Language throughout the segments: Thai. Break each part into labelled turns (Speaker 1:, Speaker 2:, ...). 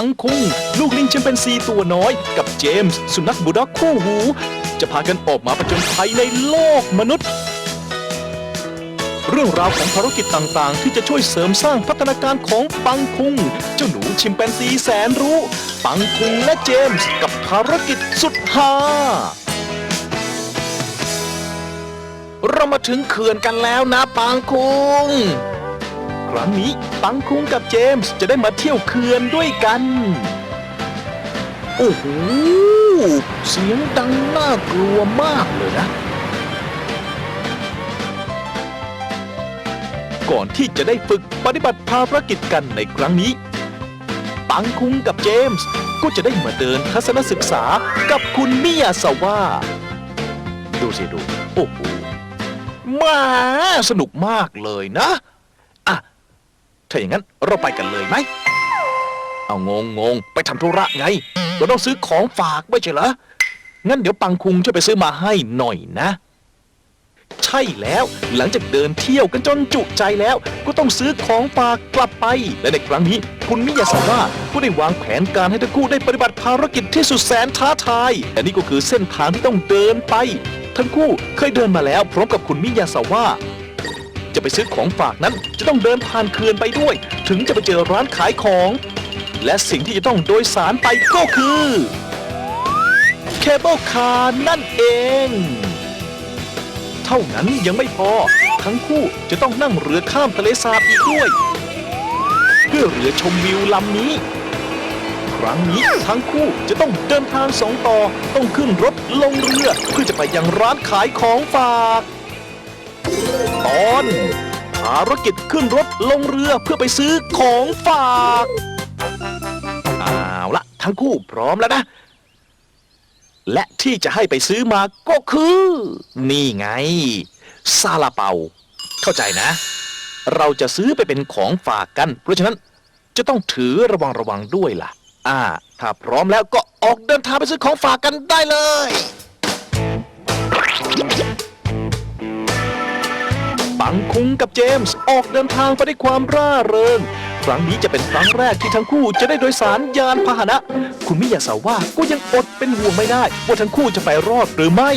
Speaker 1: ปังคุง ลูกลิงแชมเปญซีตัวน้อย กับเจมส์ สุนัขบูลด็อกคู่หู จะพากันออกมาประจนภัยในโลกมนุษย์ เรื่องราวของภารกิจต่างๆ ที่จะช่วยเสริมสร้างพัฒนาการของปังคุง เจ้าหนูชิมแปนซีแสนรู้ ปังคุงและเจมส์ กับภารกิจสุดฮาเรามาถึงเขื่อนกันแล้วนะปังคุง ครั้งนี้ปังคุงกับเจมส์จะได้มาเที่ยวเขื่อนด้วยกัน โอ้โห เสียงดังน่ากลัวมากเลยนะ ก่อนที่จะได้ฝึกปฏิบัติภารกิจกันในครั้งนี้ปังคุงกับเจมส์ก็จะได้มาเดินทัศนศึกษากับคุณมิยาสวาดูสิดู โอ้โหแมาสนุกมากเลยนะ ถ้าอย่างนั้นเราไปกันเลยไหม เอางงงงไปทำธุระไง เราต้องซื้อของฝากไม่ใช่เหรอ งั้นเดี๋ยวปังคุงช่วยไปซื้อมาให้หน่อยนะ ใช่แล้วหลังจากเดินเที่ยวกันจนจุใจแล้ว ก็ต้องซื้อของฝากกลับไป และในครั้งนี้ คุณมิยาสาวะก็ได้วางแผนการให้ทั้งคู่ได้ปฏิบัติภารกิจที่สุดแสนท้าทายและนี่ก็คือเส้นทางที่ต้องเดินไป ทั้งคู่เคยเดินมาแล้วพร้อมกับคุณมิยาสาวะ จะไปซื้อของฝากนั้นจะต้องเดินผ่านเขื่อนไปด้วย ถึงจะไปเจอร้านขายของ และสิ่งที่จะต้องโดยสารไปก็คือเคเบิลคาร์นั่นเอง เท่านั้นยังไม่พอ ทั้งคู่จะต้องนั่งเรือข้ามทะเลสาบอีกด้วย เพื่อเรือชมวิวลำนี้ ครั้งนี้ทั้งคู่จะต้องเดินทางสองต่อต้องขึ้นรถลงเรือเพื่อจะไปยังร้านขายของฝาก ตอนภารกิจขึ้นรถลงเรือเพื่อไปซื้อของฝากเอาละทั้งคู่พร้อมแล้วนะ และที่จะให้ไปซื้อมาก็คือ นี่ไงซาลาเปา เข้าใจนะ เราจะซื้อไปเป็นของฝากกัน เพราะฉะนั้นจะต้องถือระวังระวังด้วยล่ะ อ่า ถ้าพร้อมแล้วก็ออกเดินทางไปซื้อของฝากกันได้เลย ปังคุงกับเจมส์ออกเดินทางไปด้วยความร่าเริง ครั้งนี้จะเป็นครั้งแรกที่ทั้งคู่จะได้โดยสารยานพาหนะ คุณมิยาสาว่าก็ยังอดเป็นห่วงไม่ได้ ว่าทั้งคู่จะไปรอดหรือไม่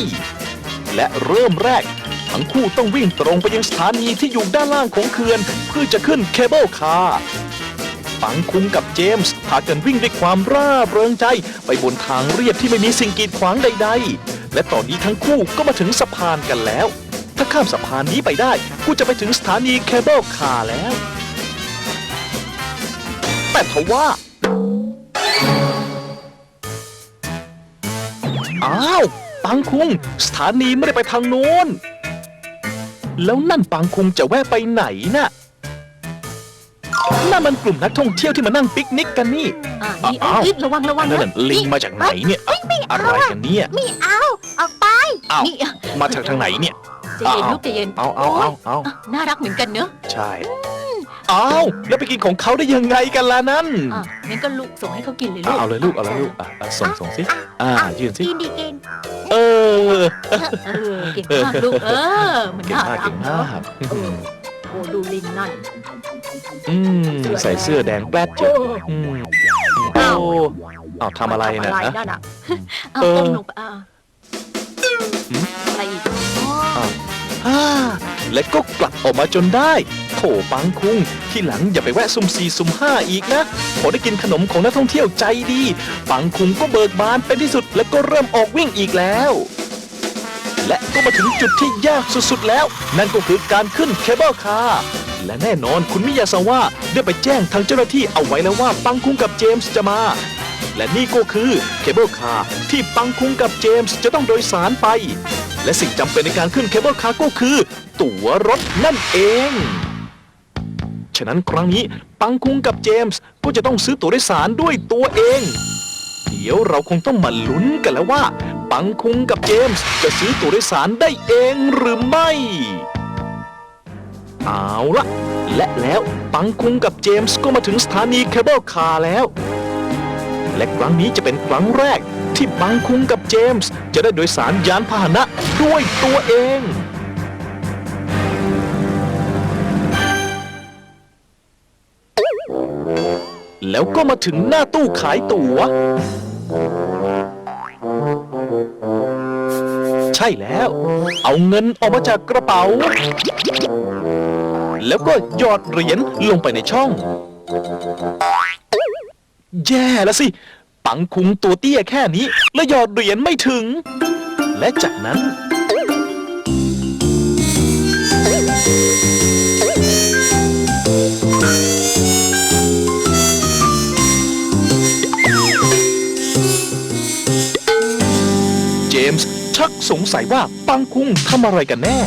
Speaker 1: และเริ่มแรก ทั้งคู่ต้องวิ่งตรงไปยังสถานีที่อยู่ด้านล่างของเขื่อนเพื่อจะขึ้นเคเบิลคาร์ปังคุงกับเจมส์พากันวิ่งด้วยความร่าเริงใจ ไปบนทางเรียบที่ไม่มีสิ่งกีดขวางใด ๆ และตอนนี้ทั้งคู่ก็มาถึงสะพานกันแล้ว ถ้าข้ามสะพานนี้ไปได้ กูจะไปถึงสถานีเคเบิลคาร์แล้ว แต่ทว่า อ้าว ปังคุง สถานีไม่ได้ไปทางโน้น แล้วนั่นปังคุงจะแวะไปไหนน่ะนั่นมันกลุ่มนักท่องเที่ยวที่มานั่งปิกนิกกันนี่
Speaker 2: อ่านี่
Speaker 1: อ้าว
Speaker 2: เอ้ยระวังระวัง
Speaker 1: นั่น
Speaker 2: นะ
Speaker 1: นะลิงมาจากไหนเนี่ย อะไรกันเนี่ย
Speaker 3: ไม่เอา ออกไป
Speaker 1: อ้าว
Speaker 2: นี่อะ
Speaker 1: มาจากทางไหนเนี่ย
Speaker 2: ใจเย็นลูกใจเย็น
Speaker 1: เอาเอาเอาเอา
Speaker 2: อะน่ารักเหมือนกันเนอะ
Speaker 1: ใช่อ้าวแล้วไปกินของเขาได้ยังไงกันล่ะนั่น
Speaker 2: อะงั้นก็ลูกส่งให้เขากินเลย
Speaker 1: อะ
Speaker 2: ลูก
Speaker 1: เอาเลยลูกเอาเลยลูกอะอะส่งส่งสิอ่ายืนสิ
Speaker 3: กินดีกิน
Speaker 1: เออ
Speaker 2: เออเก่งมากลูกเออมัน
Speaker 1: เก่ง
Speaker 2: น่ามา
Speaker 1: ก
Speaker 2: รั
Speaker 1: เก่
Speaker 2: ก
Speaker 1: ง
Speaker 2: เน
Speaker 1: มา
Speaker 2: อะ
Speaker 1: ก
Speaker 2: เออโอ้ดูลิงนั่น
Speaker 1: อืมใส่เสื้อแดงแป๊ดเจ้ะอืมโอ้เอาทำอะไรนะ
Speaker 2: ทำอะไร
Speaker 1: ฮะ
Speaker 2: นั่นอะเอา
Speaker 1: เออ
Speaker 2: ก้มลงไปอะ
Speaker 1: หืม
Speaker 2: อะไรอีกอ๋อ
Speaker 1: ฮ่าและก็กลับออกมาจนได้ โถปังคุง ที่หลังอย่าไปแวะซุ่มสี่ซุ่มห้าอีกนะ พอได้กินขนมของนักท่องเที่ยวใจดี ปังคุงก็เบิกบานเป็นที่สุด และก็เริ่มออกวิ่งอีกแล้ว และก็มาถึงจุดที่ยากสุดๆแล้ว นั่นก็คือการขึ้นเคเบิลคาร์และแน่นอนคุณมิยาซาว่าได้ไปแจ้งทางเจ้าหน้าที่เอาไว้แล้วว่าปังคุงกับเจมส์จะมา และนี่ก็คือเคเบิลคาร์ที่ปังคุงกับเจมส์จะต้องโดยสารไป และสิ่งจำเป็นในการขึ้นเคเบิลคาร์ก็คือ ตั๋วรถนั่นเอง ฉะนั้นครั้งนี้ปังคุงกับเจมส์ก็จะต้องซื้อตั๋วโดยสารด้วยตัวเอง เดี๋ยวเราคงต้องมาลุ้นกันแล้วว่า ปังคุงกับเจมส์จะซื้อตั๋วโดยสารได้เองหรือไม่ เอาละและแล้วปังคุงกับเจมส์ก็มาถึงสถานีเคเบิลคาร์แล้ว และครั้งนี้จะเป็นครั้งแรก ที่ปังคุงกับเจมส์จะได้โดยสารยานพาหนะด้วยตัวเอง แล้วก็มาถึงหน้าตู้ขายตั๋ว ใช่แล้ว เอาเงินออกมาจากกระเป๋า แล้วก็หยอดเหรียญลงไปในช่อง แย่แล้วสิ ปังคุงตัวเตี้ยแค่นี้ และหยอดเหรียญไม่ถึง และจากนั้น เจมส์ชักสงสัยว่าปังคุงทำอะไรกันแน่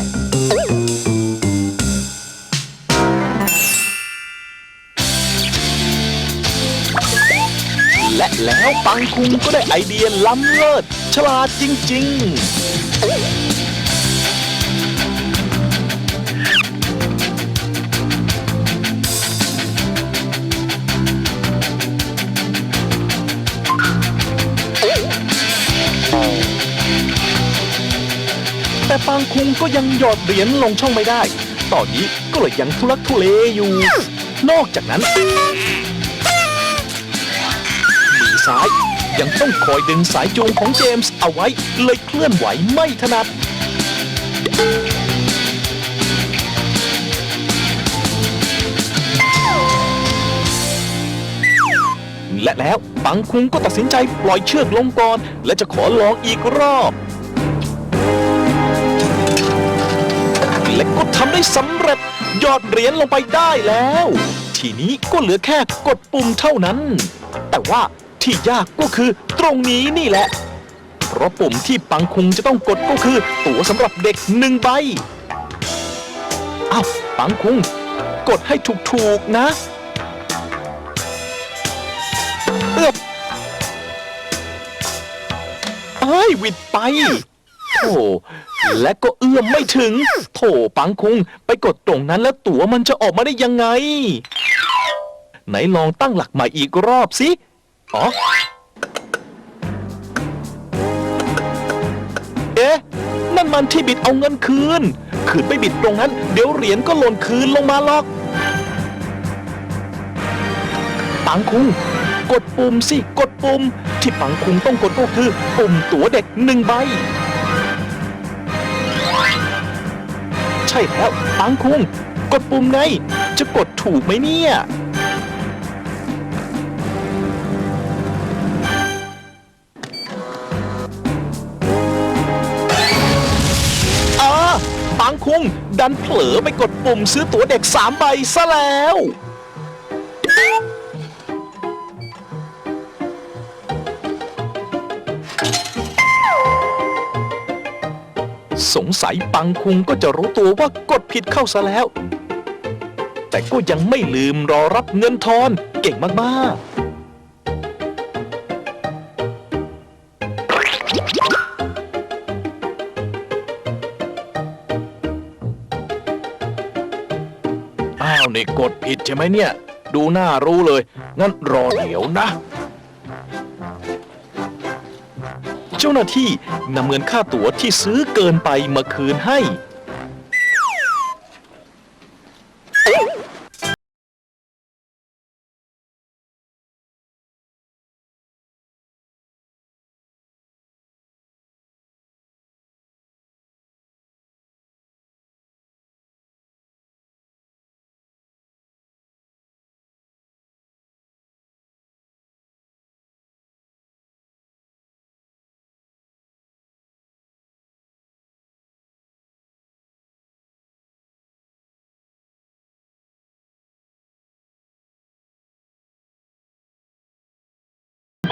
Speaker 1: และแล้วปังคุงก็ได้ไอเดียล้ำเลิศฉลาดจริง ๆแต่ปังคุงก็ยังหยอดเหรียญลงช่องไม่ได้ ตอนนี้ก็เลยยังทุลักทุเลอยู่ นอกจากนั้นมือ ซ้าย ยังต้องคอยดึงสายจูงของเจมส์เอาไว้เลยเคลื่อนไหวไม่ถนัดและแล้วปังคุงก็ตัดสินใจปล่อยเชือกลงก่อน และจะขอลองอีกรอบ และก็ทำได้สำเร็จยอดเหรียญลงไปได้แล้ว ทีนี้ก็เหลือแค่กดปุ่มเท่านั้น แต่ว่า ที่ยากก็คือตรงนี้นี่แหละ เพราะปุ่มที่ปังคุงจะต้องกดก็คือ ตั๋วสำหรับเด็กหนึ่งใบอ้าวปังคุง กดให้ถูกๆนะเอื้อบเอ้ยวิดไปโถและก็เอื้อมไม่ถึง โถปังคุง ไปกดตรงนั้นแล้วตั๋วมันจะออกมาได้ยังไง ไหนลองตั้งหลักใหม่อีกรอบสิ อ๋อ เอ๊ะ นั่นมันที่บิดเอาเงินคืน คืนไปบิดตรงนั้น เดี๋ยวเหรียญก็หล่นคืนลงมาหรอก ปังคุง กดปุ่มสิ กดปุ่ม ที่ปังคุงต้องกดก็คือ ปุ่มตั๋วเด็กหนึ่งใบ ใช่แล้วปังคุง กดปุ่มไง จะกดถูกไหมเนี่ยังคุง ดันเผลอไปกดปุ่มซื้อตั๋วเด็กสามใบซะแล้ว สงสัยปังคุงก็จะรู้ตัวว่ากดผิดเข้าซะแล้ว แต่ก็ยังไม่ลืมรอรับเงินทอนเก่งมาก ๆ นี่กดผิดใช่ไหมเนี่ย ดูหน้ารู้เลย งั้นรอเดี๋ยวนะ เจ้าหน้าที่นำเงินค่าตั๋วที่ซื้อเกินไปมาคืนให้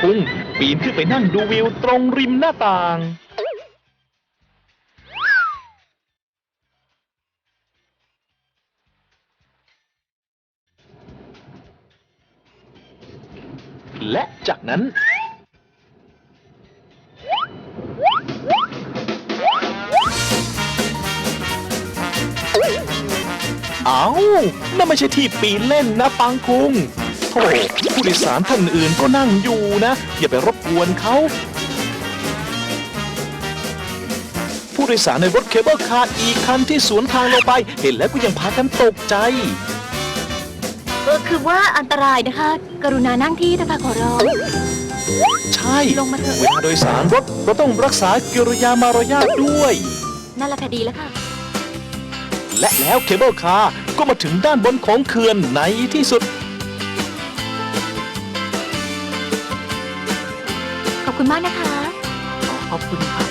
Speaker 1: คุงปีนขึ้นไปนั่งดูวิวตรงริมหน้าต่าง และจากนั้น เอานั่นไม่ใช่ที่ปีนเล่นนะปังคุง โธ่ผู้โดยสารท่านอื่นก็นั่งอยู่นะ อย่าไปรบกวนเขาผู้โดยสารในรถเคเบิลคาร์อีกคันที่สวนทางลงไป เห็นแล้วก็ยังพากันตกใจ
Speaker 2: เออคือว่าอันตรายนะคะ กรุณานั่งที่นะคะขอร้อง
Speaker 1: ใช่
Speaker 2: ลงมาเถอะ
Speaker 1: เวลาโดยสารรถเราต้องรักษากิริยามารยาทด้วย
Speaker 2: นั่นแหละค่ะดีแล้วค่ะ
Speaker 1: และแล้วเคเบิลคาร์ก็มาถึงด้านบนของเขื่อนในที่สุด
Speaker 2: คุณมากนะคะ ขอบคุณค่ะ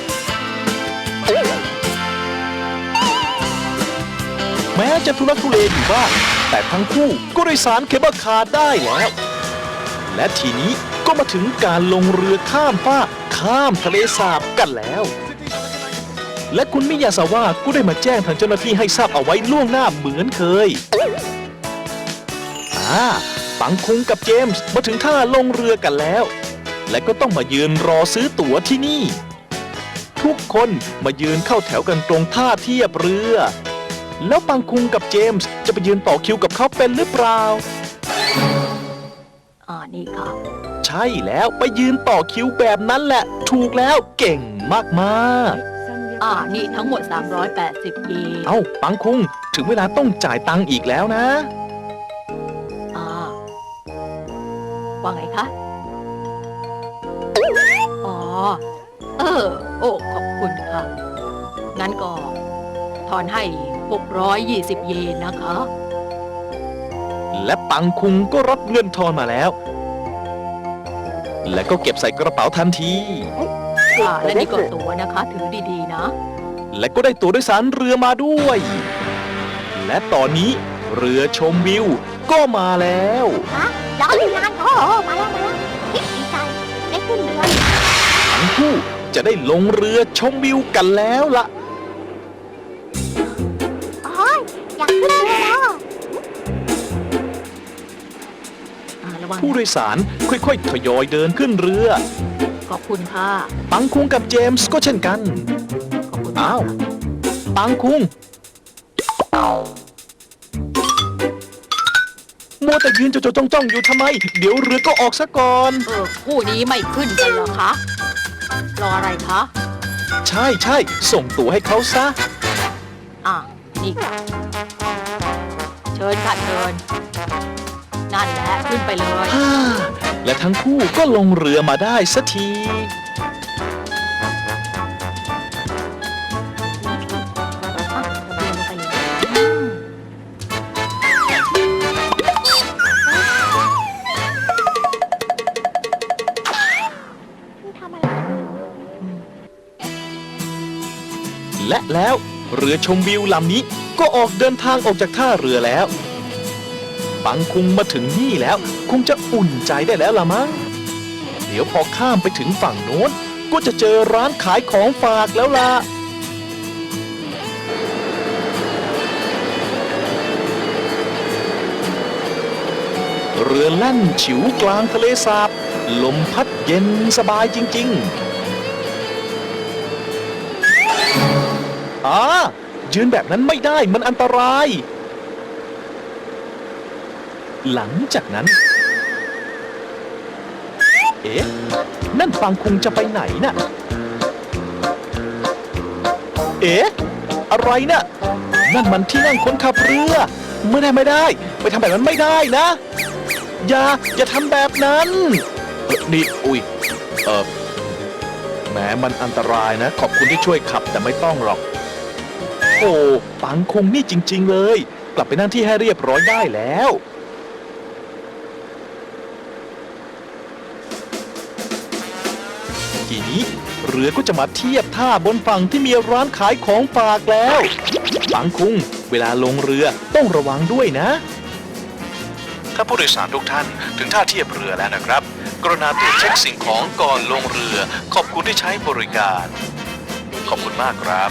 Speaker 1: แม้จะทุรักทุเลอยู่บ้าง แต่ทั้งคู่ก็โดยสารเคเบิลคาร์ได้แล้ว และทีนี้ก็มาถึงการลงเรือข้ามฟากข้ามทะเลสาบกันแล้ว และคุณมิยาซาว่าก็ได้มาแจ้งทางเจ้าหน้าที่ให้ทราบเอาไว้ล่วงหน้าเหมือนเคย อ่าปังคุงกับเจมส์มาถึงท่าลงเรือกันแล้ว และก็ต้องมายืนรอซื้อตั๋วที่นี่ ทุกคนมายืนเข้าแถวกันตรงท่าเทียบเรือ แล้วปังคุงกับเจมส์จะไปยืนต่อคิวกับเขาเป็นหรือเปล่า
Speaker 2: อ่านี่ค่ะ
Speaker 1: ใช่แล้วไปยืนต่อคิวแบบนั้นแหละ ถูกแล้วเก่งมาก
Speaker 2: อ่า นี่ทั้งหมด 380 เยน
Speaker 1: ๆ เอ้าปังคุงถึงเวลาต้องจ่ายตังค์อีกแล้วนะ
Speaker 2: อ่าว่าไงคะ เออ โอ้ ขอบคุณค่ะ งั้นก็ทอนให้ 620 เยนนะคะ
Speaker 1: และปังคุงก็รับเงินทอนมาแล้ว และก็เก็บใส่กระเป๋าทันที
Speaker 2: อ่าและนี่ก็ตัวนะคะ ถือดีๆ นะ
Speaker 1: และก็ได้ตั๋วโดยสารเรือมาด้วย และตอนนี้เรือชมวิวก็มาแล้ว
Speaker 2: รออยู่นานโอ้มาแล้วมาแล้วดีใจได้ขึ้นเรือ
Speaker 1: ทั้งคู่ จะได้ลงเรือชมวิวกันแล้วล่ะ
Speaker 2: โอ้ยอยากขึ้นเรือแล้วอ่าระวัง
Speaker 1: ผู้โดยสารค่อยๆ ทยอยเดินขึ้นเรือ
Speaker 2: ขอบคุณค่ะ
Speaker 1: ปังคุงกับเจมส์ก็เช่นกัน
Speaker 2: ขอบคุณ
Speaker 1: อ้าว ปังคุง มัวแต่ยืนจดๆจ้องๆอยู่ทำไม เดี๋ยวเรือก็ออกซะก่อน
Speaker 2: เออคู่นี้ไม่ขึ้นกันเหรอคะ รออะไรคะ
Speaker 1: ใช่ใช่ส่งตั๋วให้เขาซะ
Speaker 2: อะนี่ค่ะเชิญค่ะเชิญนั่นแหละขึ้นไปเลย
Speaker 1: ฮ่าและทั้งคู่ก็ลงเรือมาได้สักที และแล้วเรือชมวิวลำนี้ก็ออกเดินทางออกจากท่าเรือแล้ว ปังคุงมาถึงนี่แล้ว คงจะอุ่นใจได้แล้วละมั้ง เดี๋ยวพอข้ามไปถึงฝั่งโน้น ก็จะเจอร้านขายของฝากแล้วล่ะเรือแล่นฉิวกลางทะเลสาบ ลมพัดเย็นสบายจริง ๆ ยืนแบบนั้นไม่ได้มันอันตราย หลังจากนั้น เอ๊ะ นั่นฟังคงจะไปไหนน่ะ เอ๊ะ อะไรน่ะ นั่นมันที่นั่งคนขับเรือ ไม่ได้ไม่ได้ ไปทำแบบนั้นไม่ได้นะ อย่า อย่าทำแบบนั้นนี่อุ้ย เออแหมมันอันตรายนะ ขอบคุณที่ช่วยขับแต่ไม่ต้องหรอก โอ้ปังคงนี่จริง ๆ เลย กลับไปนั่งที่ให้เรียบร้อยได้แล้ว ทีนี้เรือก็จะมาเทียบท่าบนฝั่งที่มีร้านขายของฝากแล้วปังคุงเวลาลงเรือต้องระวังด้วยนะ ถ้าผู้โดยสารทุกท่านถึงท่าเทียบเรือแล้วนะครับ กรุณาตรวจเช็คสิ่งของก่อนลงเรือ ขอบคุณที่ใช้บริการ ขอบคุณมากครับ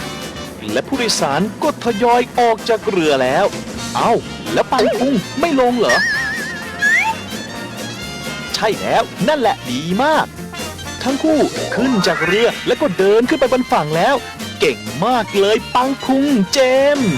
Speaker 1: และผู้โดยสารก็ทยอยออกจากเรือแล้ว เอ้า แล้วปังคุงไม่ลงเหรอ ใช่แล้วนั่นแหละดีมาก ทั้งคู่ขึ้นจากเรือแล้วก็เดินขึ้นไปบนฝั่งแล้ว เก่งมากเลยปังคุงเจมส์